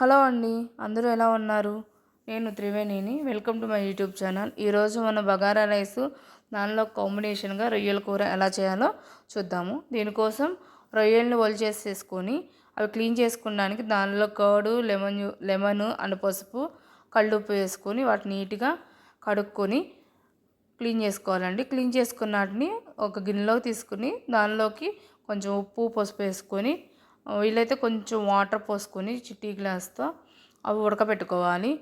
Hello అండి అందరూ ఎలా ఉన్నారు? నేను త్రివేణిని. Welcome to my YouTube channel. ఈరోజు మన బగారా రైస్ దానిలో కాంబినేషన్గా రొయ్యల కూర ఎలా చేయాలో చూద్దాము. దీనికోసం రొయ్యల్ని ఒలిచేసేసుకొని అవి క్లీన్ చేసుకోవడానికి దానిలో కర్డు లెమన్ లెమన్ అండ్ పసుపు కళ్ళుప్పు వేసుకొని వాటిని నీట్గా కడుక్కొని క్లీన్ చేసుకోవాలండి. క్లీన్ చేసుకున్న వాటిని ఒక గిన్నెలోకి తీసుకుని దానిలోకి కొంచెం ఉప్పు పసుపు వేసుకొని వీలైతే కొంచెం వాటర్ పోసుకొని చిట్టి గ్లాస్తో అవి ఉడకబెట్టుకోవాలి.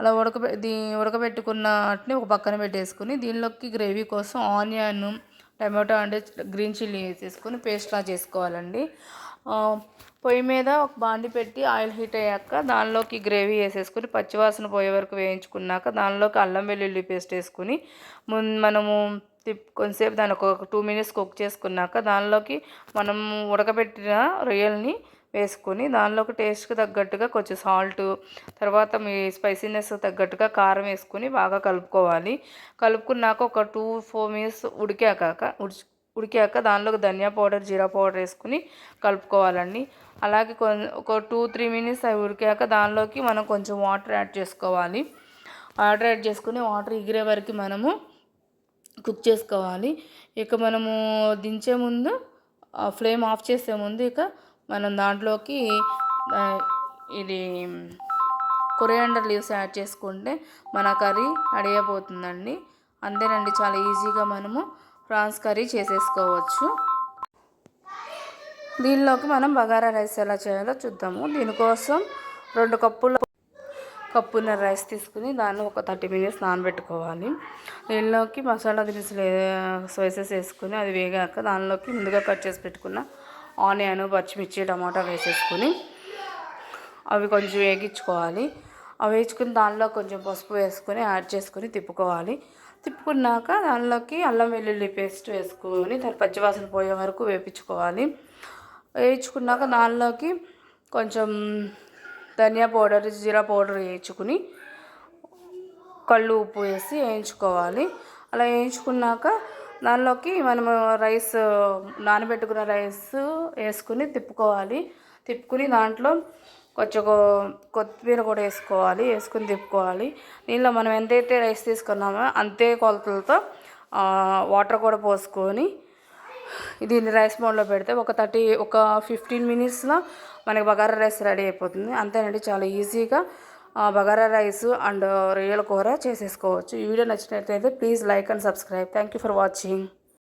అలా ఉడకబె దీ ఉడకబెట్టుకున్న వాటిని ఒక పక్కన పెట్టేసుకుని దీనిలోకి గ్రేవీ కోసం ఆనియన్ టమాటో అంటే గ్రీన్ చిల్లీ వేసేసుకొని పేస్ట్లా చేసుకోవాలండి. పొయ్యి మీద ఒక బాండి పెట్టి ఆయిల్ హీట్ అయ్యాక దానిలోకి గ్రేవీ వేసేసుకుని పచ్చివాసన పోయే వరకు వేయించుకున్నాక దానిలోకి అల్లం వెల్లుల్లి పేస్ట్ వేసుకుని మనము తిప్ కొంతసేపు దాన్ని ఒక టూ మినిట్స్ కుక్ చేసుకున్నాక దానిలోకి మనం ఉడకబెట్టిన రొయ్యల్ని వేసుకొని దానిలోకి టేస్ట్కి తగ్గట్టుగా కొంచెం సాల్ట్ తర్వాత మీ స్పైసీనెస్ తగ్గట్టుగా కారం వేసుకొని బాగా కలుపుకోవాలి. కలుపుకున్నాక ఒక టూ ఫోర్ మినిట్స్ ఉడికాక ఉడికాక దానిలోకి ధనియా పౌడర్ జీరా పౌడర్ వేసుకుని కలుపుకోవాలండి. అలాగే ఒక టూ త్రీ మినిట్స్ అవి ఉడికాక దానిలోకి మనం కొంచెం వాటర్ యాడ్ చేసుకోవాలి. వాటర్ యాడ్ చేసుకుని వాటర్ ఎగిరే వరకు మనము కుక్ చేసుకోవాలి. ఇక మనము దించే ముందు ఫ్లేమ్ ఆఫ్ చేసే ముందు ఇక మనం దాంట్లోకి ఇది కొరియాండర్ లీవ్స్ యాడ్ చేసుకుంటే మన కర్రీ రెడీ అయిపోతుందండి. అంతేనండి చాలా ఈజీగా మనము ప్రాన్స్ కర్రీ చేసేసుకోవచ్చు. దీనిలోకి మనం బగారా రైస్ ఎలా చేయాలో చూద్దాము. దీనికోసం రెండు కప్పుల కప్పున్న రైస్ తీసుకుని దాన్ని ఒక థర్టీ మినిట్స్ నానబెట్టుకోవాలి. దీనిలోకి మసాలా దినుసులు స్పైసెస్ వేసుకుని అది వేగాక దానిలోకి ముందుగా కట్ చేసి పెట్టుకున్న ఆనియన్ పచ్చిమిర్చి టమాటా వేసేసుకుని అవి కొంచెం వేగించుకోవాలి. అవి వేసుకుని దానిలో కొంచెం పసుపు వేసుకొని యాడ్ చేసుకొని తిప్పుకోవాలి. తిప్పుకున్నాక దానిలోకి అల్లం వెల్లుల్లి పేస్ట్ వేసుకొని దాని పచ్చివాసన పోయే వరకు వేపించుకోవాలి. వేయించుకున్నాక దానిలోకి కొంచెం ధనియా పౌడర్ జీరా పౌడర్ వేయించుకుని కళ్ళు ఉప్పు వేసి వేయించుకోవాలి. అలా వేయించుకున్నాక దానిలోకి మనము రైస్ నానబెట్టుకున్న రైస్ వేసుకుని తిప్పుకోవాలి. తిప్పుకుని దాంట్లో కొంచెం కొత్తిమీర కూడా వేసుకోవాలి వేసుకుని తిప్పుకోవాలి. దీనిలో మనం ఎంతైతే రైస్ తీసుకున్నామో అంతే కొలతలతో వాటర్ కూడా పోసుకొని దీన్ని రైస్ మోడ్లో పెడితే ఒక థర్టీ ఒక ఫిఫ్టీన్ మినిట్స్లో మనకి బగారా రైస్ రెడీ అయిపోతుంది. అంతేనండి చాలా ఈజీగా బగారా రైస్ అండ్ రొయ్యల కూర చేసేసుకోవచ్చు. ఈ వీడియో నచ్చినట్లయితే please like and subscribe. Thank you for watching.